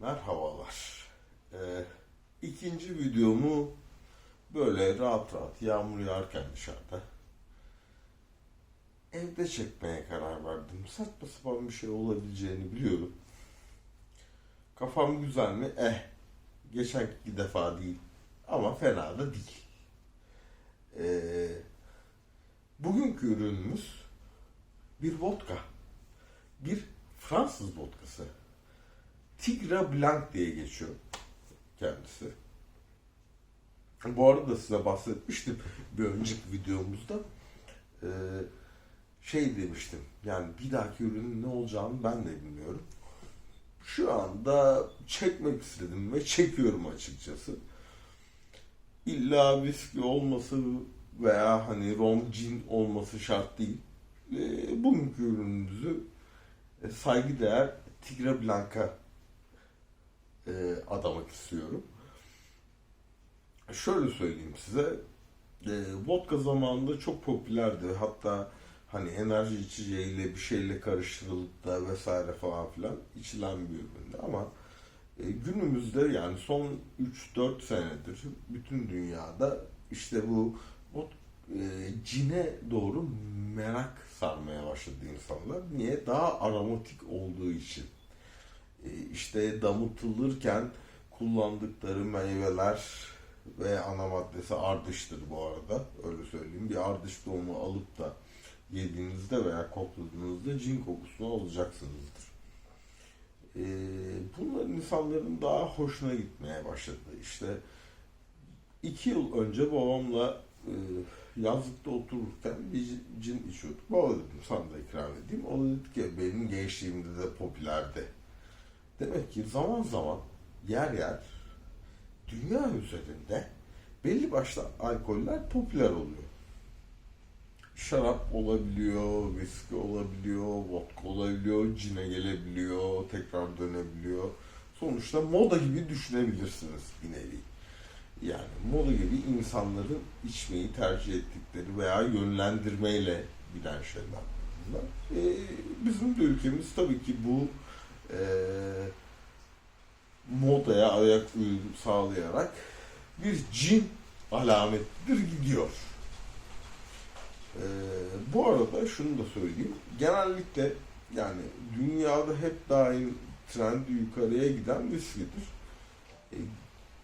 Merhabalar. Ee, ikinci videomu böyle rahat rahat yağmur yağarken dışarıda evde çekmeye karar verdim. Saçma sapan bir şey olabileceğini biliyorum. Kafam güzel mi? Eh. Geçenki defa değil. Ama fena da değil. Ee, bugünkü ürünümüz bir vodka. Bir Fransız vodkası. Tigra Blanc diye geçiyor kendisi. Bu arada size bahsetmiştim bir önceki videomuzda. Ee, şey demiştim. Yani bir dahaki ürünün ne olacağını ben de bilmiyorum. Şu anda çekmek istedim ve çekiyorum açıkçası. İlla viski olması veya hani rom gin olması şart değil. Ee, bugünkü ürünümüzü e, saygıdeğer Tigra Blanc'a e, adamak istiyorum. Şöyle söyleyeyim size. E, vodka zamanında çok popülerdi. Hatta hani enerji içeceğiyle bir şeyle karıştırılıp da vesaire falan filan içilen bir üründü ama e, günümüzde yani son 3-4 senedir bütün dünyada işte bu vod- e, cine doğru merak sarmaya başladı insanlar. Niye? Daha aromatik olduğu için. E, işte damıtılırken kullandıkları meyveler ve ana maddesi ardıştır bu arada. Öyle söyleyeyim. Bir ardış tohumu alıp da yediğinizde veya kokladığınızda cin kokusunu alacaksınızdır. E, bunlar insanların daha hoşuna gitmeye başladı. İşte iki yıl önce babamla e, yazlıkta otururken bir cin içiyorduk. Baba dedim sana da ikram edeyim. O da dedi ki benim gençliğimde de popülerdi. Demek ki zaman zaman yer yer dünya üzerinde belli başlı alkoller popüler oluyor. Şarap olabiliyor, viski olabiliyor, vodka olabiliyor, cine gelebiliyor, tekrar dönebiliyor. Sonuçta moda gibi düşünebilirsiniz bir nevi. Yani moda gibi insanların içmeyi tercih ettikleri veya yönlendirmeyle giden şeyler bunlar. Ee, bizim de ülkemiz tabii ki bu e, modaya ayak uyum sağlayarak bir cin alamettir gidiyor. Ee, bu arada şunu da söyleyeyim. Genellikle yani dünyada hep daim trendi yukarıya giden viskidir. Ee,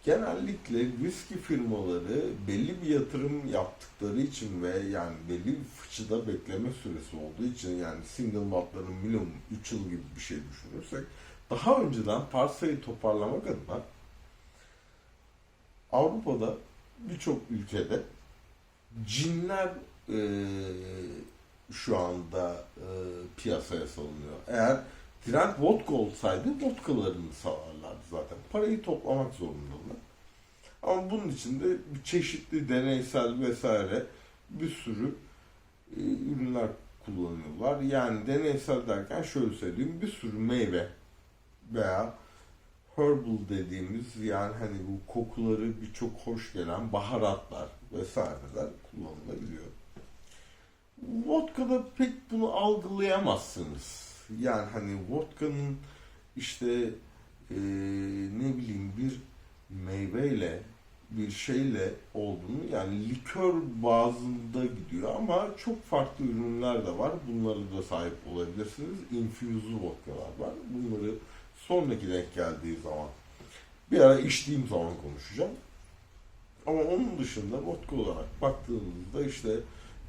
genellikle viski firmaları belli bir yatırım yaptıkları için ve yani belli bir fıçıda bekleme süresi olduğu için yani single maltların minimum 3 yıl gibi bir şey düşünürsek daha önceden parsayı toparlamak adına Avrupa'da birçok ülkede cinler e, şu anda e, piyasaya salınıyor. Eğer trend vodka olsaydı vodkalarını salarlardı zaten. Parayı toplamak zorundalar. Ama bunun için de çeşitli deneysel vesaire bir sürü e, ürünler kullanıyorlar. Yani deneysel derken şöyle söyleyeyim bir sürü meyve veya herbal dediğimiz yani hani bu kokuları birçok hoş gelen baharatlar vesaireler kullanılabiliyor. Vodka'da pek bunu algılayamazsınız. Yani hani vodka'nın işte eee, ne bileyim bir meyveyle bir şeyle olduğunu yani likör bazında gidiyor ama çok farklı ürünler de var. Bunlara da sahip olabilirsiniz. Infuse'lu vodkalar var. Bunları sonraki denk geldiği zaman bir ara içtiğim zaman konuşacağım. Ama onun dışında vodka olarak baktığımızda işte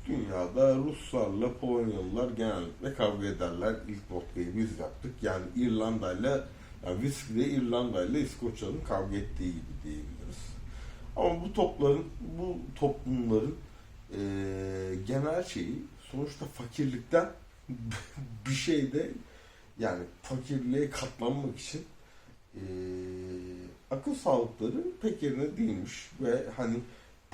dünyada Ruslarla Polonyalılar genellikle kavga ederler. İlk vodkayı biz yaptık. Yani İrlanda'yla yani viskide İrlanda'yla İskoçya'nın kavga ettiği gibi diyebiliriz. Ama bu topların, bu toplumların eee, genel şeyi sonuçta fakirlikten bir şeyde yani fakirliğe katlanmak için eee, akıl sağlıkları pek yerine değilmiş ve hani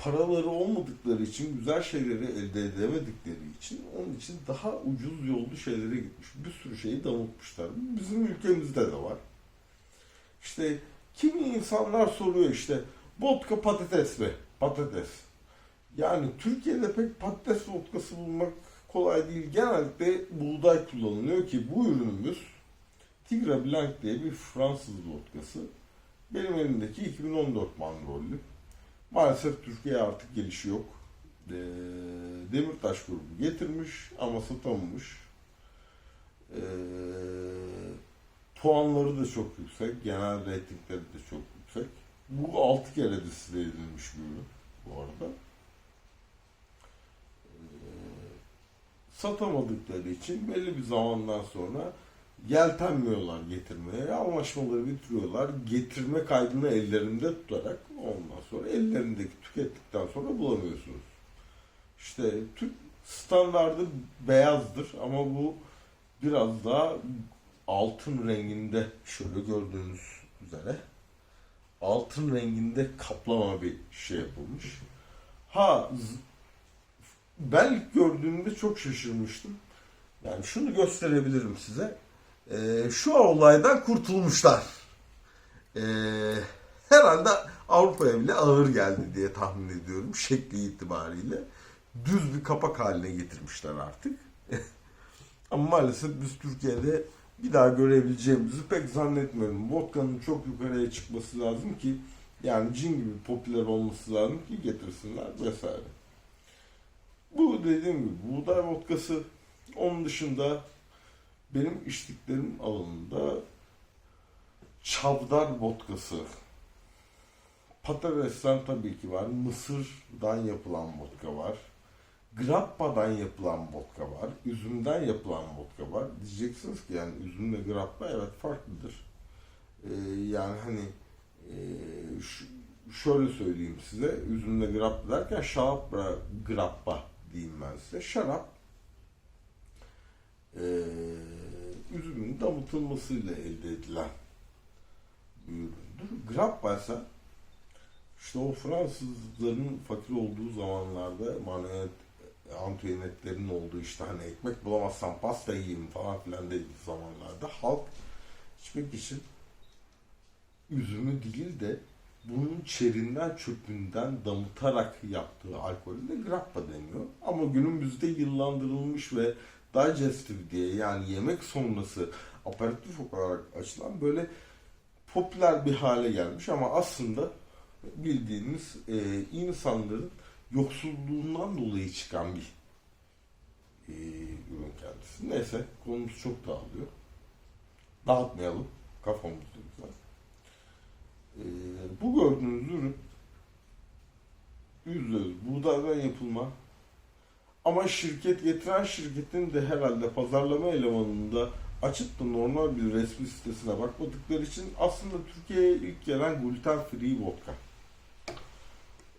paraları olmadıkları için güzel şeyleri elde edemedikleri için onun için daha ucuz yollu şeylere gitmiş. Bir sürü şeyi damıtmışlar. Bizim ülkemizde de var. İşte kimi insanlar soruyor işte vodka patates mi? Patates. Yani Türkiye'de pek patates vodkası bulmak kolay değil. Genellikle buğday kullanılıyor ki bu ürünümüz Tigre Blanc diye bir Fransız vodkası. Benim elimdeki 2014 bandrollü. Maalesef Türkiye'ye artık gelişi yok. Ee, Demirtaş grubu getirmiş ama satamamış. Ee, puanları da çok yüksek. Genel reytingleri de çok yüksek. Bu 6 kere distile edilmiş bir bu arada. Ee, satamadıkları için belli bir zamandan sonra yeltenmiyorlar getirmeye. Anlaşmaları bitiriyorlar. Getirme kaydını ellerinde tutarak ondan sonra ellerindeki tükettikten sonra bulamıyorsunuz. İşte Türk standardı beyazdır ama bu biraz daha altın renginde şöyle gördüğünüz üzere altın renginde kaplama bir şey yapılmış. Ha ben ilk gördüğümde çok şaşırmıştım. Yani şunu gösterebilirim size. Ee, şu olaydan kurtulmuşlar. Ee, herhalde Avrupa'ya bile ağır geldi diye tahmin ediyorum şekli itibariyle. Düz bir kapak haline getirmişler artık. Ama maalesef biz Türkiye'de bir daha görebileceğimizi pek zannetmiyorum. Vodka'nın çok yukarıya çıkması lazım ki yani cin gibi popüler olması lazım ki getirsinler vesaire. Bu dediğim gibi buğday vodkası onun dışında benim içtiklerim alanında çavdar vodkası Patares'ten tabii ki var. Mısır'dan yapılan vodka var. Grappa'dan yapılan vodka var. Üzümden yapılan vodka var. Diyeceksiniz ki yani üzümle grappa evet farklıdır. Ee, yani hani e, ş- şöyle söyleyeyim size. Üzümle grappa derken şarap grappa diyeyim ben size. Şarap e, üzümün damıtılmasıyla elde edilen bir üründür. Grappa ise işte o Fransızların fakir olduğu zamanlarda manuel Antoinette'lerin olduğu işte hani ekmek bulamazsam pasta yiyeyim falan filan dediği zamanlarda halk içmek için üzümü değil de bunun çerinden çöpünden damıtarak yaptığı alkolü de grappa deniyor. Ama günümüzde yıllandırılmış ve digestive diye yani yemek sonrası aperatif olarak açılan böyle popüler bir hale gelmiş ama aslında bildiğiniz e, insanların yoksulluğundan dolayı çıkan bir e, ürün kendisi. Neyse konumuz çok dağılıyor. Dağıtmayalım. Kafamız güzel. E, bu gördüğünüz ürün yüzde yüz buğdaydan yapılma ama şirket getiren şirketin de herhalde pazarlama elemanında açıp da normal bir resmi sitesine bakmadıkları için aslında Türkiye'ye ilk gelen gluten free vodka.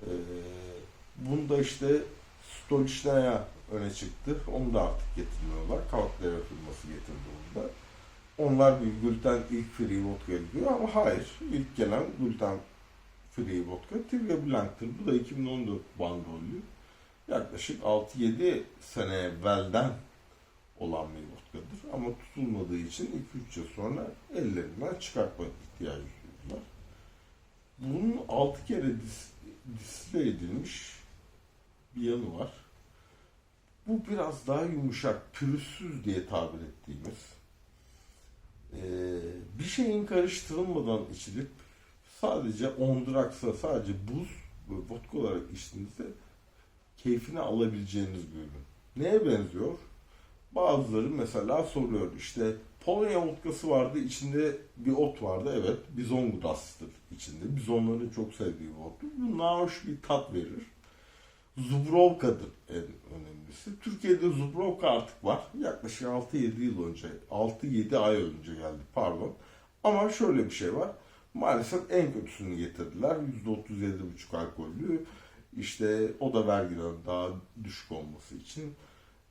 Ee, bunda işte Stolichnaya öne çıktı. Onu da artık getirmiyorlar. Kavaklera firması getirdi onu da. Onlar bir gluten ilk free vodka diyor ama hayır. İlk gelen gluten free vodka Tigre Blanc'tır. Bu da 2014 bandollü. Yaklaşık 6-7 sene evvelden olan bir vodkadır. Ama tutulmadığı için 2-3 yıl sonra ellerinden çıkartma ihtiyacı duydular. Bunun 6 kere dis, disile edilmiş bir yanı var. Bu biraz daha yumuşak, pürüzsüz diye tabir ettiğimiz ee, bir şeyin karıştırılmadan içilip sadece onduraksa sadece buz ve vodka olarak içtiğinizde keyfini alabileceğiniz bir ürün. Neye benziyor? Bazıları mesela soruyor işte Polonya vodkası vardı içinde bir ot vardı evet bizon grasıdır içinde bizonların çok sevdiği bir ottur. Bu nahoş bir tat verir. Zubrovka'dır en önemlisi. Türkiye'de Zubrovka artık var. Yaklaşık 6-7 yıl önce, 6-7 ay önce geldi pardon. Ama şöyle bir şey var. Maalesef en kötüsünü getirdiler. %37,5 alkollü. İşte o da vergiden daha düşük olması için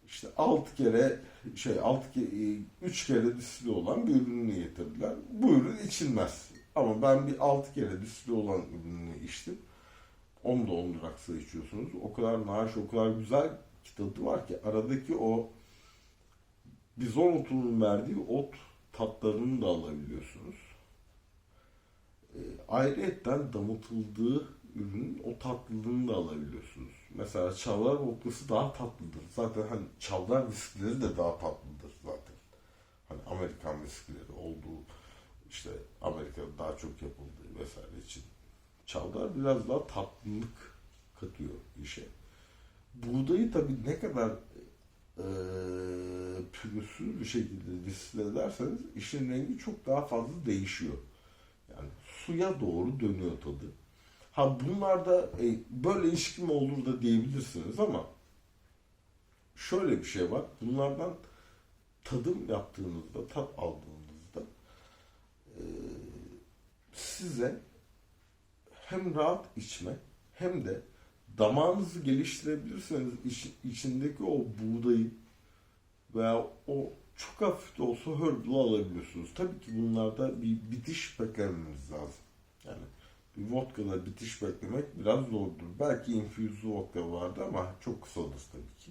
işte 6 kere şey 6 kere 3 kere disili olan bir ürünü getirdiler. Bu ürün içilmez. Ama ben bir 6 kere disili olan ürünü içtim. Onu da 10 duraksa içiyorsunuz. O kadar naş, o kadar güzel tadı var ki aradaki o bizon otunun verdiği ot tatlarını da alabiliyorsunuz. E, ayrıyetten damıtıldığı ürünün o tatlılığını da alabiliyorsunuz. Mesela çavdar vodkası daha tatlıdır. Zaten hani çavdar viskileri de daha tatlıdır zaten. Hani Amerikan viskileri olduğu işte Amerika'da daha çok yapıldığı vesaire için çavdar biraz daha tatlılık katıyor işe. Buğdayı tabii ne kadar e, pürüzsüz bir şekilde distil ederseniz işin rengi çok daha fazla değişiyor. Yani suya doğru dönüyor tadı. Ha bunlarda e, böyle ilişki mi olur da diyebilirsiniz ama şöyle bir şey var. Bunlardan tadım yaptığınızda, tat aldığınızda e, size hem rahat içme hem de damağınızı geliştirebilirseniz iç- içindeki o buğdayı veya o çok hafif de olsa herbal alabiliyorsunuz. Tabii ki bunlarda bir bitiş beklememiz lazım. Yani vodkada bitiş beklemek biraz zordur. Belki infuslu vodka vardı ama çok kısadır tabii ki.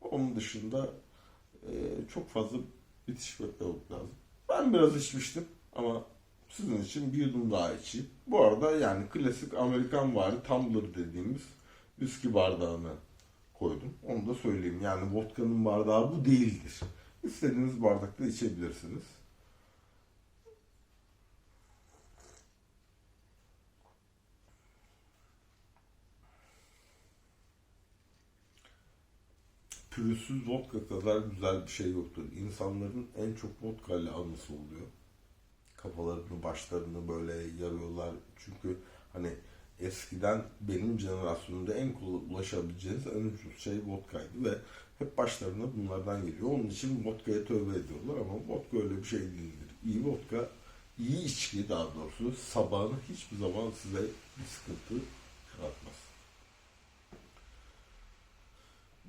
Onun dışında e, çok fazla bitiş beklemek lazım. Ben biraz içmiştim ama sizin için bir yudum daha içeyim. Bu arada yani klasik Amerikan vari tumbler dediğimiz viski bardağını koydum. Onu da söyleyeyim. Yani vodka'nın bardağı bu değildir. İstediğiniz bardakta içebilirsiniz. Pürüzsüz vodka kadar güzel bir şey yoktur. İnsanların en çok vodka ile anısı oluyor. Kafalarını, başlarını böyle yarıyorlar. Çünkü hani eskiden benim jenerasyonumda en kolay ulaşabileceğiniz en ucuz şey vodkaydı ve hep başlarına bunlardan geliyor. Onun için vodkaya tövbe ediyorlar ama vodka öyle bir şey değildir. İyi vodka, iyi içki daha doğrusu sabahını hiçbir zaman size bir sıkıntı yaratmaz.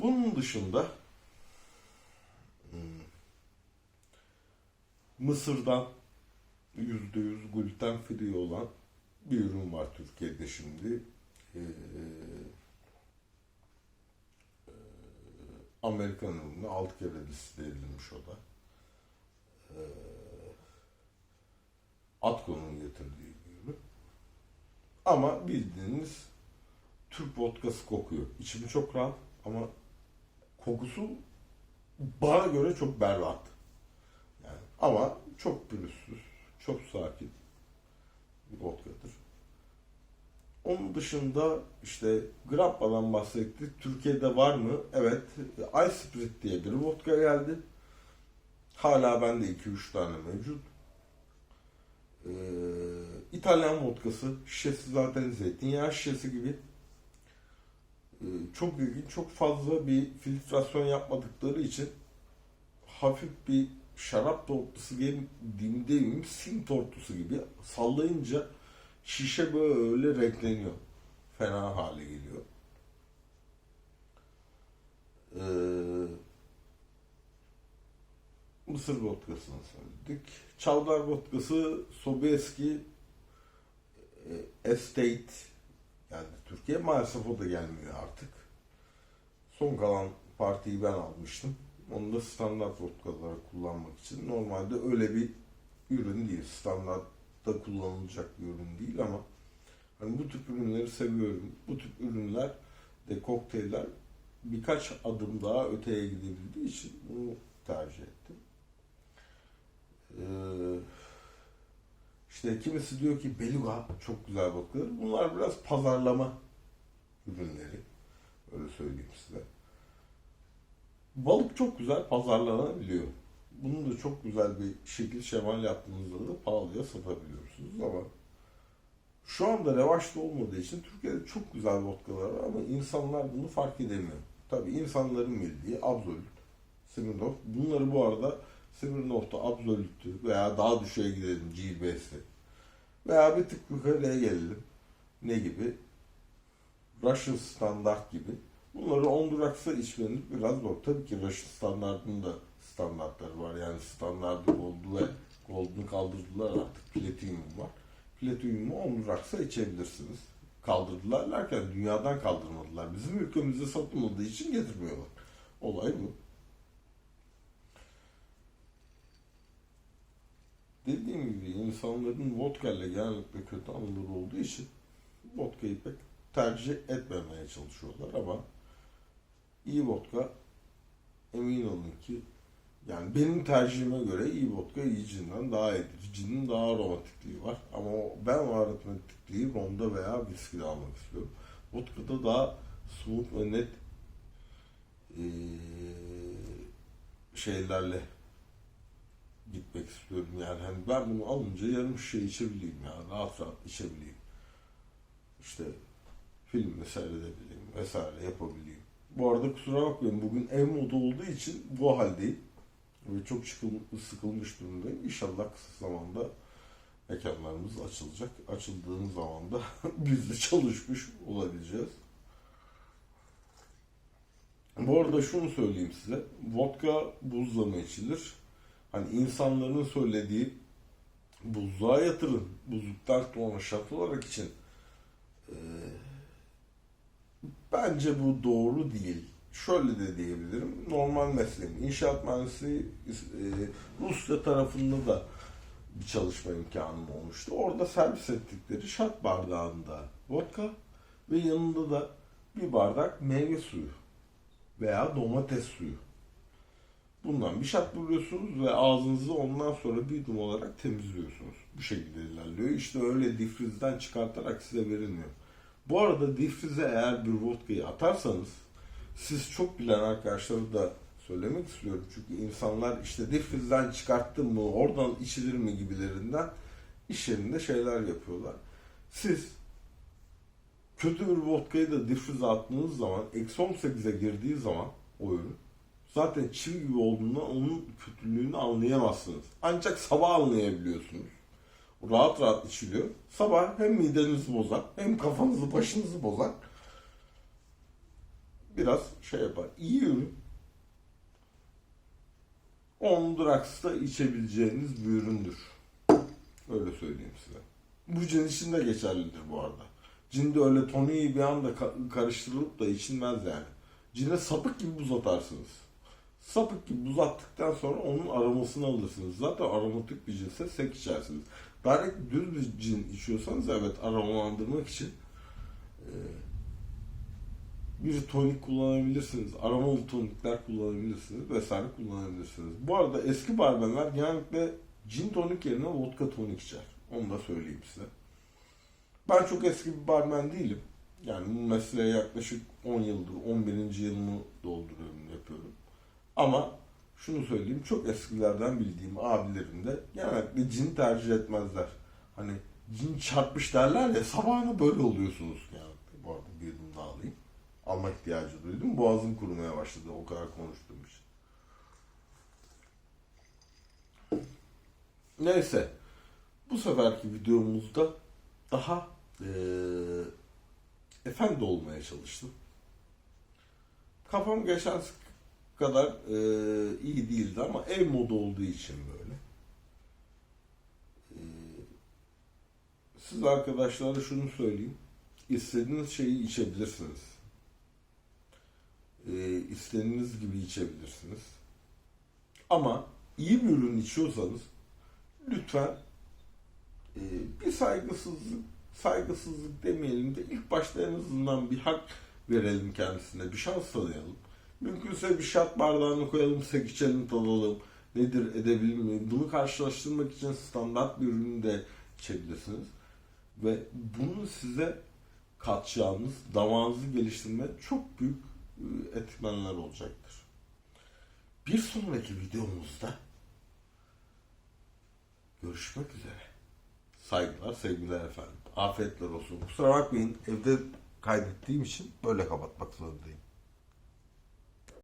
Bunun dışında hmm, Mısır'dan %100 gluten free olan bir ürün var Türkiye'de şimdi. Ee, e, Amerikan ürünü 6 kere liste edilmiş o da. Ee, Atko'nun getirdiği bir ürün. Ama bildiğiniz Türk vodkası kokuyor. İçimi çok rahat ama kokusu bana göre çok berbat. Yani ama çok pürüzsüz, çok sakin bir vodkadır. Onun dışında işte Grappa'dan bahsettik. Türkiye'de var mı? Evet. Ice Sprit diye bir vodka geldi. Hala bende 2-3 tane mevcut. Ee, İtalyan vodkası. Şişesi zaten zeytinyağı şişesi gibi. Ee, çok ilginç. Çok fazla bir filtrasyon yapmadıkları için hafif bir şarap tortusu gibi demeyeyim sim tortusu gibi sallayınca şişe böyle renkleniyor. Fena hale geliyor. Ee, Mısır vodkasını söyledik. Çavdar vodkası Sobieski e, Estate geldi Türkiye. Maalesef o da gelmiyor artık. Son kalan partiyi ben almıştım. Onu da standart vodka olarak kullanmak için. Normalde öyle bir ürün değil. Standartta kullanılacak bir ürün değil ama hani bu tip ürünleri seviyorum. Bu tip ürünler de kokteyller birkaç adım daha öteye gidebildiği için bunu tercih ettim. Ee, işte kimisi diyor ki Beluga çok güzel vodkadır. Bunlar biraz pazarlama ürünleri. Öyle söyleyeyim size. Balık çok güzel pazarlanabiliyor. Bunu da çok güzel bir şekil şemal yaptığınızda da pahalıya satabiliyorsunuz ama şu anda revaçta olmadığı için Türkiye'de çok güzel vodkalar var ama insanlar bunu fark edemiyor. Tabii insanların bildiği Absolut, Smirnoff. Bunları bu arada Smirnoff'ta Absolut'ü veya daha düşüğe gidelim GBS'i veya bir tık yukarıya gelelim. Ne gibi? Russian standart gibi. Bunları on duraksa içmeniz biraz zor. Tabii ki Russian standartının da standartları var. Yani standartı oldu ve Gold'unu kaldırdılar artık. Platinum var. Platinumu on duraksa içebilirsiniz. Kaldırdılar derken dünyadan kaldırmadılar. Bizim ülkemizde satılmadığı için getirmiyorlar. Olay bu. Dediğim gibi insanların vodka ile genellikle kötü anıları olduğu için vodkayı pek tercih etmemeye çalışıyorlar ama iyi vodka emin olun ki Yani benim tercihime göre iyi vodka iyi cinden daha iyidir. Cinin daha aromatikliği var. Ama ben o aromatikliği romda veya viskide almak istiyorum. Vodka'da daha smooth ve net eee, şeylerle gitmek istiyorum. Yani hani ben bunu alınca yarım şişe içebileyim yani rahat rahat içebileyim. İşte filmi seyredebileyim vesaire yapabileyim. Bu arada kusura bakmayın bugün ev modu olduğu için bu haldeyim. Ve çok sıkılmış durumdayım. İnşallah kısa zamanda mekanlarımız açılacak. Açıldığın zaman da biz de çalışmış olabileceğiz. Bu arada şunu söyleyeyim size. Vodka buzla mı içilir? Hani insanların söylediği buzluğa yatırın. Buzluktan sonra şat olarak için. Ee, bence bu doğru değil. Şöyle de diyebilirim. Normal mesleğim. İnşaat mühendisliği e, Rusya tarafında da bir çalışma imkanım olmuştu. Orada servis ettikleri şat bardağında vodka ve yanında da bir bardak meyve suyu veya domates suyu. Bundan bir şat buluyorsunuz ve ağzınızı ondan sonra bir yudum olarak temizliyorsunuz. Bu şekilde ilerliyor. İşte öyle difrizden çıkartarak size verilmiyor. Bu arada difrize eğer bir vodkayı atarsanız siz çok bilen arkadaşları da söylemek istiyorum. Çünkü insanlar işte difrizden çıkarttım mı oradan içilir mi gibilerinden iş yerinde şeyler yapıyorlar. Siz kötü bir vodkayı da difrize attığınız zaman eksi 18'e girdiği zaman o ürün zaten çivi gibi olduğundan onun kötülüğünü anlayamazsınız. Ancak sabah anlayabiliyorsunuz. Rahat rahat içiliyor. Sabah hem midenizi bozar hem kafanızı başınızı bozar. Biraz şey yapar. İyi ürün. On Drax'ta içebileceğiniz bir üründür. Öyle söyleyeyim size. Bu cin için de geçerlidir bu arada. Cin de öyle toniği bir anda ka- karıştırılıp da içilmez yani. Cine sapık gibi buz atarsınız. Sapık gibi buz attıktan sonra onun aromasını alırsınız. Zaten aromatik bir cinse sek içersiniz. Direkt düz bir cin içiyorsanız evet aromalandırmak için e, bir tonik kullanabilirsiniz. Aromalı tonikler kullanabilirsiniz vesaire kullanabilirsiniz. Bu arada eski barmenler genellikle cin tonik yerine vodka tonik içer. Onu da söyleyeyim size. Ben çok eski bir barmen değilim. Yani bu mesleğe yaklaşık 10 yıldır, 11. yılımı dolduruyorum, yapıyorum. Ama şunu söyleyeyim, çok eskilerden bildiğim abilerim de genellikle cin tercih etmezler. Hani cin çarpmış derler ya, sabahına böyle oluyorsunuz genellikle. Bu arada bir yudum daha alayım. Alma ihtiyacı duydum. Boğazım kurumaya başladı o kadar konuştuğum için. Neyse. Bu seferki videomuzda daha eee efendi olmaya çalıştım. Kafam geçen kadar eee, iyi değildi ama ev modu olduğu için böyle. Eee, siz arkadaşlara şunu söyleyeyim. İstediğiniz şeyi içebilirsiniz. Eee istediğiniz gibi içebilirsiniz. Ama iyi bir ürün içiyorsanız lütfen eee, bir saygısızlık saygısızlık demeyelim de ilk başta en azından bir hak verelim kendisine. Bir şans tanıyalım. Mümkünse bir şat bardağını koyalım, sek içelim, tadalım. Nedir, edebilir mi? Bunu karşılaştırmak için standart bir ürünü de içebilirsiniz. Ve bunu size katacağınız, damağınızı geliştirme çok büyük e, etmenler olacaktır. Bir sonraki videomuzda görüşmek üzere. Saygılar, sevgiler efendim. Afiyetler olsun. Kusura bakmayın evde kaydettiğim için böyle kapatmak zorundayım.